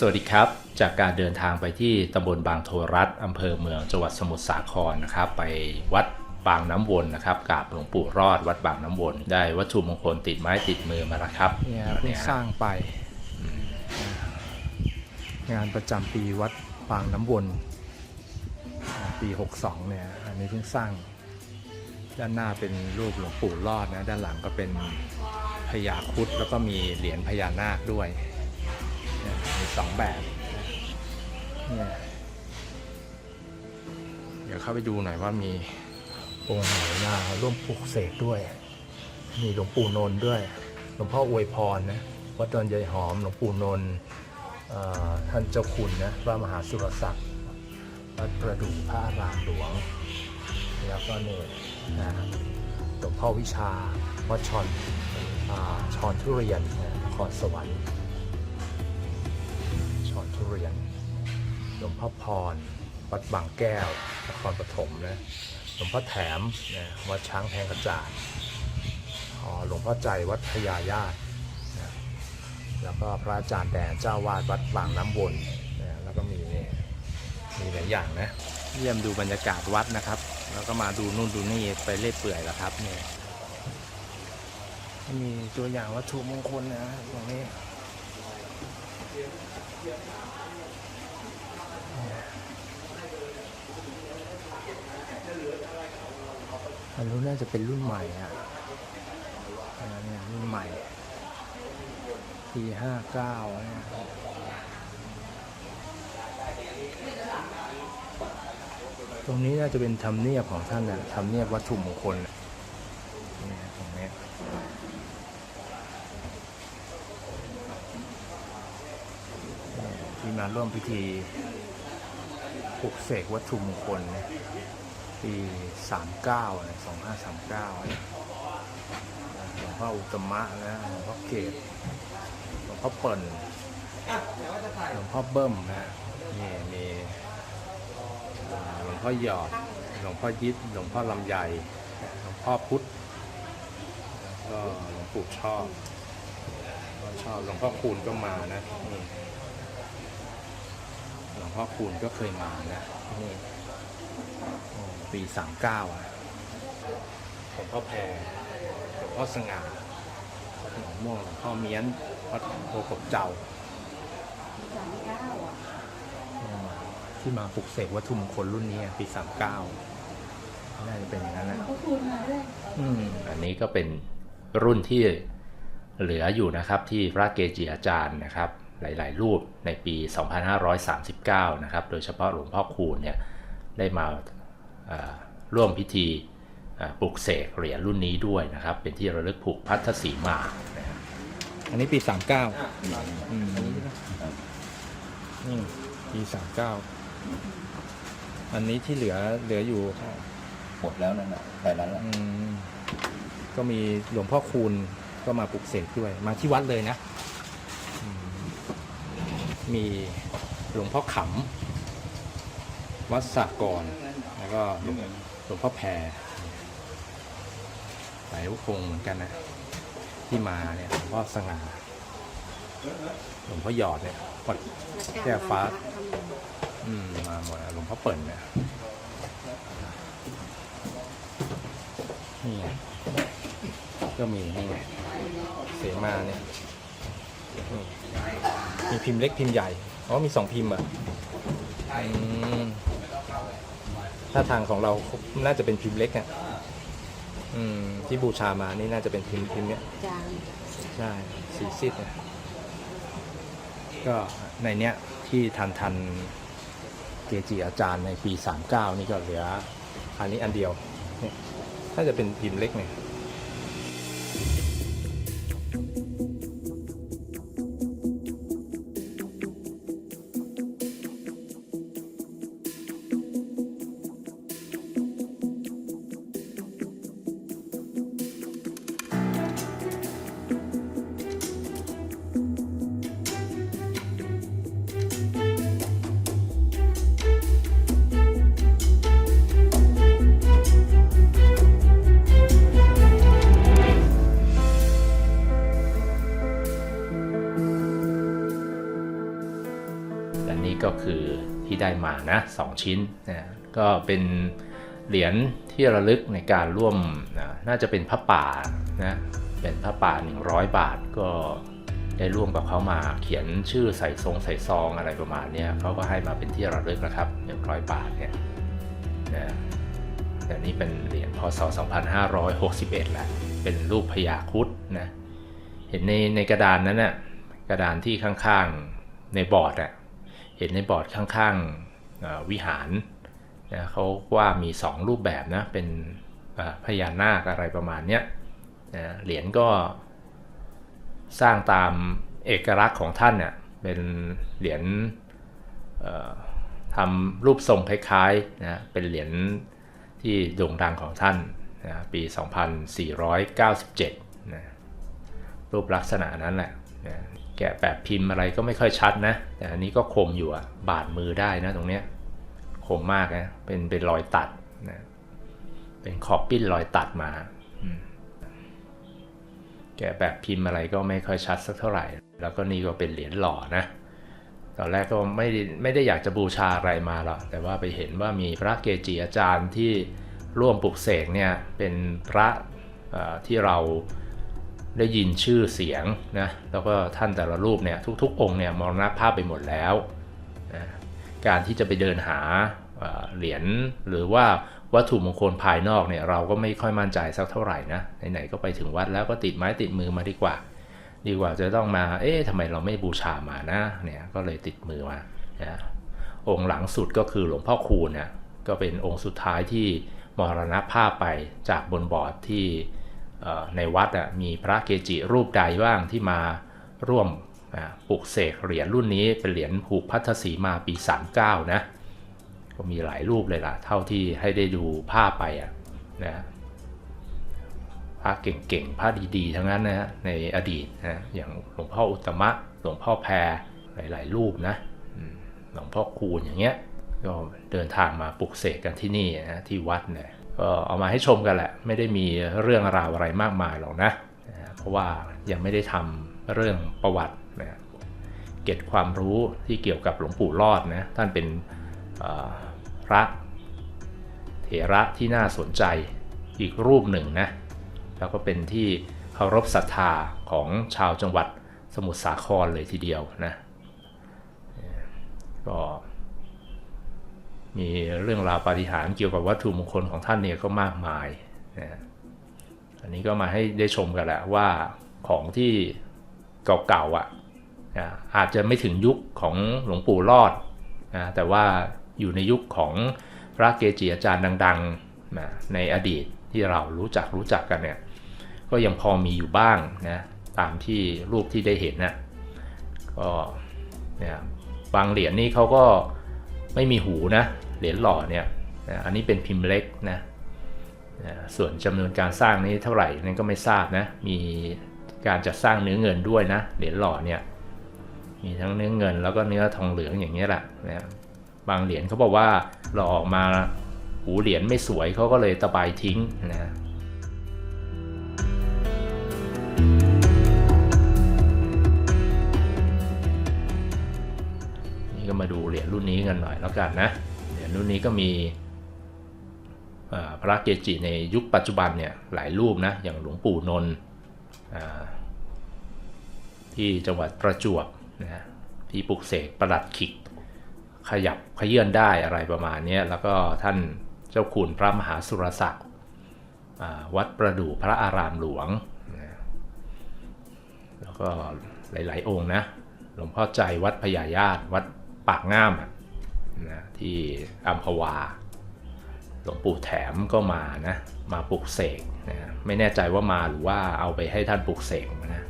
สวัสดีครับ จากการเดินทางไปที่ตำบลบางโทรัฐอำเภอเมืองจังหวัดสมุทรสาครนะครับ ไปวัดบางน้ำวนนะครับกราบหลวงปู่รอดวัดบางน้ำวน ได้วัตถุมงคลติดไม้ติดมือมาแล้วครับเนี่ยวัเพิ่งฮะสร้างไป งานประจำปีวัดปางน้ำวนปี 62 เนี่ยอันนี้เพิ่งสร้าง ด้านหน้าเป็นรูปหลวงปู่รอดนะด้านหลังก็เป็นพญาครุดแล้วก็มีเหรียญพญานาคด้วยเนี่ยมี สองแบบเนี่ยเดี๋ยวเข้าไปดูหน่อยว่ามีองค์ไหนมาร่วมปลุกเสกด้วย มีหลวงปู่นนท์ด้วยหลวงพ่ออวยพรนะวัดดอนยายหอมหลวงปู่นนท์ท่านเจ้าคุณนะพระมหาสุรศักดิ์วัดประดู่พระรามหลวง แล้วก็เนี่ยนะหลวงพ่อวิชาวัดชอนอชอนทุเรียนนะครสวรรค์ ทุเรียนหลวงพ่อพร วัดบางแก้วนครปฐมนะหลวงพ่อแถมนะวัดช้างแพงกระจาดหลวงพ่อใจวัดพญาญาตินะแล้วก็พระอาจารย์แดนเจ้าวาดวัดบางน้ำวนนะแล้วก็มีนี่มีหลายอย่างนะเยี่ยมดูบรรยากาศวัดนะครับ แล้วก็มาดูนู่นดูนี่ไปเล่เปื่อยแล้วครับเนี่ยมีตัวอย่างวัตถุมงคลนะตรงนี้อันนู้นน่า จะเป็นรุ่นใหม่อะเนี่ยรุ่นใหม่ปีห้าเก้าเนี่ยตรงนี้น่าจะเป็นธรรมเนียบของท่านนะธรรมเนียบวัตถุมงคลนี่ตรงนี้ที่มาร่วมพิธีปลุกเสกวัตถุมงคลนะ ปีสามเก้าสองห้าสามเก้าหลวงพ่ออุตมะนะหลวงพ่อเกตหลวงพ่อเปิ่นหลวงพ่อเบิ้มนะนี่มีหลวงพ่อหยอด หลวงพ่อยิดหลวงพ่อลำไยหลวงพ่อพุทธแล้วก็หลวงปู่ชอบก็ชอบหลวงพ่อคูณก็มานะนี่หลวงพ่อคูณก็เคยมานะนี่ ปีสามเก้าอะหลวงพ่อแพรหลวงพ่อสง่าวัดหนองม่วงหลวงพ่อเมียนวัดโพกบเจ้าที่มาปลุกเสกวัตถุมงคลรุ่นนี้ปี 39น่าจะเป็นอย่างนั้นแหละเขาคูณมาด้วยอืมอันนี้ก็เป็นรุ่นที่เหลืออยู่นะครับที่พระเกจิอาจารย์นะครับหลาย ๆ รูปในปี 2539 นะครับ โดยเฉพาะหลวงพ่อคูณเนี่ยได้มา ร่วมพิธีเอ่อปลุกเสกเหรียญรุ่นนี้ด้วยนะครับ เป็นที่ระลึกผูกพัทธสีมานะครับอันนี้ปี 39อืมนี่ปี 39 อันนี้ที่เหลือเหลืออยู่หมดแล้วนั่นแหละแต่นั้นแหละอืมก็มีหลวงพ่อคูณก็มาปลุกเสกด้วย มาที่วัดเลยนะอืมมีหลวงพ่อขำวัดสากร แล้วก็หลวงพ่อแพรหลายองเหมือนกันนะที่มาเนี่ยหลวงพ่อสง่าหลวงพ่อหยอดเนี่ยวัดแก้ฟ้า อืมมาหมดหลวงพ่อเปิ่นเนี่ยนี่ไงก็มีนี่ไงเสมาเนี่ยมีพิมพ์เล็กพิมพ์ใหญ่ อ๋อมีสองพิมพ์อะอืม ถ้าทางของเราน่าจะเป็นพิมพ์เล็กอะอืมที่บูชามานี่น่าจะเป็นพิมพ์พิมพ์เนี้ยจานใช่สีซิดเนี่ยก็ในเนี้ยที่ทันทันเกจิอาจารย์ในปี 39 นี่ก็เหลืออันนี้อันเดียวเนี่ยน่าจะเป็นพิมพ์เล็กเนี่ย ได้มานะสองชิ้นนะก็เป็นเหรียญที่ระลึกในการร่วมนะน่าจะเป็นพระป่านะเป็นพระป่า 100 บาทก็ได้ร่วมกับเขามาเขียนชื่อใส่ทรงใส่ซองอะไรประมาณนี้เขาก็ให้มาเป็นที่ระลึกนะครับ100 บาทเนี่ยนะแต่นี่เป็นเหรียญพศ 2561แหละเป็นรูปพญาครุดนะเห็นในในกระดานนั้นน่ะกระดานที่ข้างๆในบอร์ดอะ เห็นในบอร์ดข้างๆวิหารนะเขาว่ามี 2 รูปแบบนะ เป็นพญานาคอะไรประมาณเนี้ยนะเหรียญก็สร้างตามเอกลักษณ์ของท่านเน่ยเป็นเหรียญทำรูปทรงคล้ายๆนะเป็นเหรียญที่โด่งดังของท่านนะปี 2497นะรูปลักษณะนั้นแหละนะ แกะแบบพิมพ์อะไรก็ไม่ค่อยชัดนะ แต่อันนี้ก็คมอยู่อะบาดมือได้นะตรงเนี้ยคมมากนะ เป็นเป็นรอยตัดนะเป็นขอบปิ้นรอยตัดมา แกะแบบพิมพ์อะไรก็ไม่ค่อยชัดสักเท่าไหร่ แล้วก็นี่ก็เป็นเหรียญหล่อนะ ตอนแรกก็ไม่ไม่ได้อยากจะบูชาอะไรมาหรอก แต่ว่าไปเห็นว่ามีพระเกจิอาจารย์ที่ร่วมปลุกเสกเนี่ยเป็นพระที่เรา ได้ยินชื่อเสียงนะแล้วก็ท่านแต่ละรูปเนี่ยทุก ๆ องค์เนี่ยมรณภาพไปหมดแล้วนะการที่จะไปเดินหาเหรียญหรือว่าวัตถุมงคลภายนอกเนี่ยเราก็ไม่ค่อยมั่นใจสักเท่าไหร่นะไหนๆก็ไปถึงวัดแล้วก็ติดไม้ติดมือมาดีกว่า ดีกว่าจะต้องมาเอ๊ะทำไมเราไม่บูชามานะเนี่ยก็เลยติดมือมานะองค์หลังสุดก็คือหลวงพ่อคูณนี่ยก็เป็นองค์สุดท้ายที่มรณภาพไปจากบนบอร์ดที่ ในวัดมีพระเกจิรูปใดบ้างที่มาร่วมปลุกเสกเหรียญรุ่นนี้เป็นเหรียญผูกพัทธสีมาปี 39 นะก็มีหลายรูปเลยล่ะ เท่าที่ให้ได้ดูภาพไปอะนะพระเก่งๆพระดีๆ ทั้งนั้นนะฮะในอดีตนะอย่างหลวงพ่ออุตมะหลวงพ่อแพรหลายๆ รูปนะหลวงพ่อคูณอย่างเงี้ยก็เดินทางมาปลุกเสกกันที่นี่นะที่วัดเนี่ย ก็เอามาให้ชมกันแหละ ไม่ได้มีเรื่องราวอะไรมากมายหรอกนะ เพราะว่ายังไม่ได้ทำเรื่องประวัตินะเก็บความรู้ที่เกี่ยวกับหลวงปู่รอดนะท่านเป็นพระเถระที่น่าสนใจอีกรูปหนึ่งนะแล้วก็เป็นที่เคารพศรัทธาของชาวจังหวัดสมุทรสาครเลยทีเดียวนะก็ มีเรื่องราวปาฏิหาริย์เกี่ยวกับวัตถุมงคลของท่านเนี่ยก็มากมายนะอันนี้ก็มาให้ได้ชมกันแหละว่าของที่เก่าๆอะนะอาจจะไม่ถึงยุคของหลวงปู่รอดนะแต่ว่าอยู่ในยุคของพระเกจิอาจารย์ดังๆนะในอดีตที่เรารู้จักรู้จักกันเนี่ยก็ยังพอมีอยู่บ้างนะตามที่รูปที่ได้เห็นนะก็เนี่ยบางเหรียญนี่เขาก็ไม่มีหูนะ เหรียญหล่อเนี่ยอันนี้เป็นพิมพ์เล็กนะส่วนจำนวนการสร้างนี้เท่าไหร่นั่นก็ไม่ทราบนะ มีการจัดสร้างเนื้อเงินด้วยนะ เหรียญหล่อเนี่ย มีทั้งเนื้อเงินแล้วก็เนื้อทองเหลืองอย่างนี้ยแหละนะบางเหรียญเขาบอกว่าหล่อออกมาหูเหรียญไม่สวยเขาก็เลยตะบายทิ้งนะนี่ก็มาดูเหรียญรุ่นนี้กันหน่อยแล้วกันนะ รียญรุ่นนี้ก็มีพระเกจิในยุคปัจจุบันเนี่ยหลายรูปนะอย่างหลวงปู่นนท์ที่จังหวัดประจวบนะที่ปลุกเสกประหลัดขิก ขยับขยื่นได้อะไรประมาณนี้แล้วก็ท่านเจ้าคุณพระมหาสุรศักดิ์วัดประดู่พระอารามหลวงนะแล้วก็หลาย ๆ องค์นะหลวงพ่อใจวัดพญายาตวัดปากง่ามอะ นะที่อัมพวา หลวงปู่แถมก็มานะ มาปลุกเสกนะ ไม่แน่ใจว่ามาหรือว่าเอาไปให้ท่านปลุกเสกนะ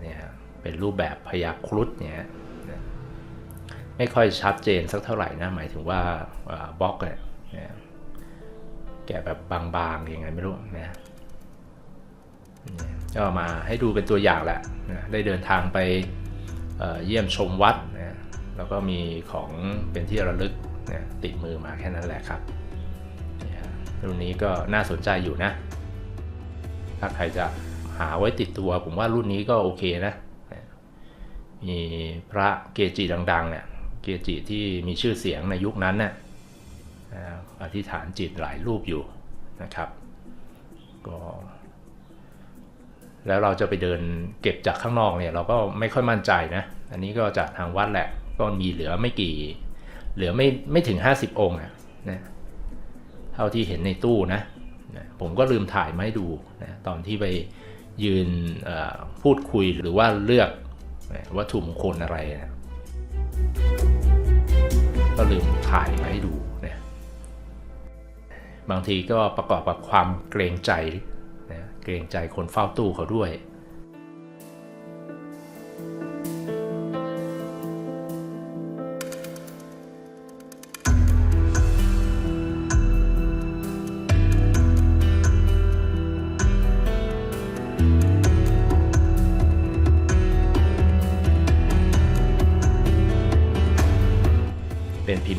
เนี่ยเป็นรูปแบบพญาครุฑเนี่ยนะไม่ค่อยชัดเจนสักเท่าไหร่นะ หมายถึงว่าบล็อกเนี่ยแกะแบบบางๆยังไงไม่รู้นะก็มาให้ดูเป็นตัวอย่างแหละนะได้เดินทางไปเเยี่ยมชมวัดนะ แล้วก็มีของเป็นที่ระลึกนะติดมือมาแค่นั้นแหละครับรุ่นนี้ก็น่าสนใจอยู่นะ ถ้าใครจะหาไว้ติดตัว ผมว่ารุ่นนี้ก็โอเคนะ มีพระเกจิดังๆเนี่ยเกจิที่มีชื่อเสียงในยุคนั้นเนี่ยอธิษฐานจิตหลายรูปอยู่นะครับก็แล้วเราจะไปเดินเก็บจากข้างนอกเนี่ยเราก็ไม่ค่อยมั่นใจนะ อันนี้ก็จากทางวัดแหละ ก็มีเหลือไม่กี่ เหลือไม่ไม่ถึง50องค์อะนะเท่าที่เห็นในตู้นะนะผมก็ลืมถ่ายมาให้ดูนะตอนที่ไปยืนพูดคุยหรือว่าเลือกนะวัตถุมงคลอะไรนะก็ลืมถ่ายมาให้ดูนะบางทีก็ประกอบกับความเกรงใจนะเกรงใจคนเฝ้าตู้เขาด้วย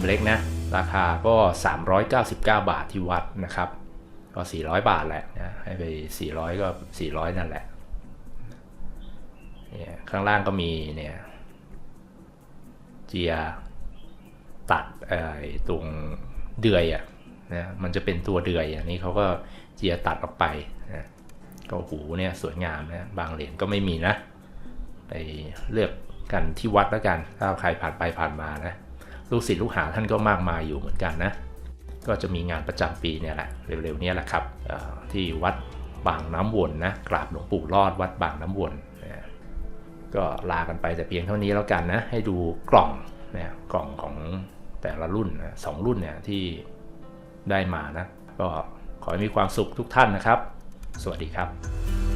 เป็นพิมพ์เล็กนะราคาก็ 399 บาทที่วัดนะครับ ก็ 400 บาทแหละนะให้ไป 400 ก็ 400 นั่นแหละเนี่ยข้างล่างก็มีเนี่ยเจียตัดไอ้ตรงเดือยอะนะมันจะเป็นตัวเดือยอันนี้เขาก็เจียตัดออกไปนะก็หูเนี่ยสวยงามนะบางเหรียญก็ไม่มีนะ ไปเลือกกันที่วัดแล้วกัน ถ้าใครผ่านไปผ่านมานะ ลูกศิษย์ลูกหาท่านก็มากมายอยู่เหมือนกันนะ ก็จะมีงานประจำปีเนี่ยแหละเร็วๆนี้แหละครับที่วัดบางน้ำวนนะกราบหลวงปู่รอดวัดบางน้ำวนนะก็ลากันไปแต่เพียงเท่านี้แล้วกันนะให้ดูกล่องนะกล่องของแต่ละรุ่นนะสองรุ่นเนี่ยที่ได้มานะ ก็ขอให้มีความสุขทุกท่านนะครับ สวัสดีครับ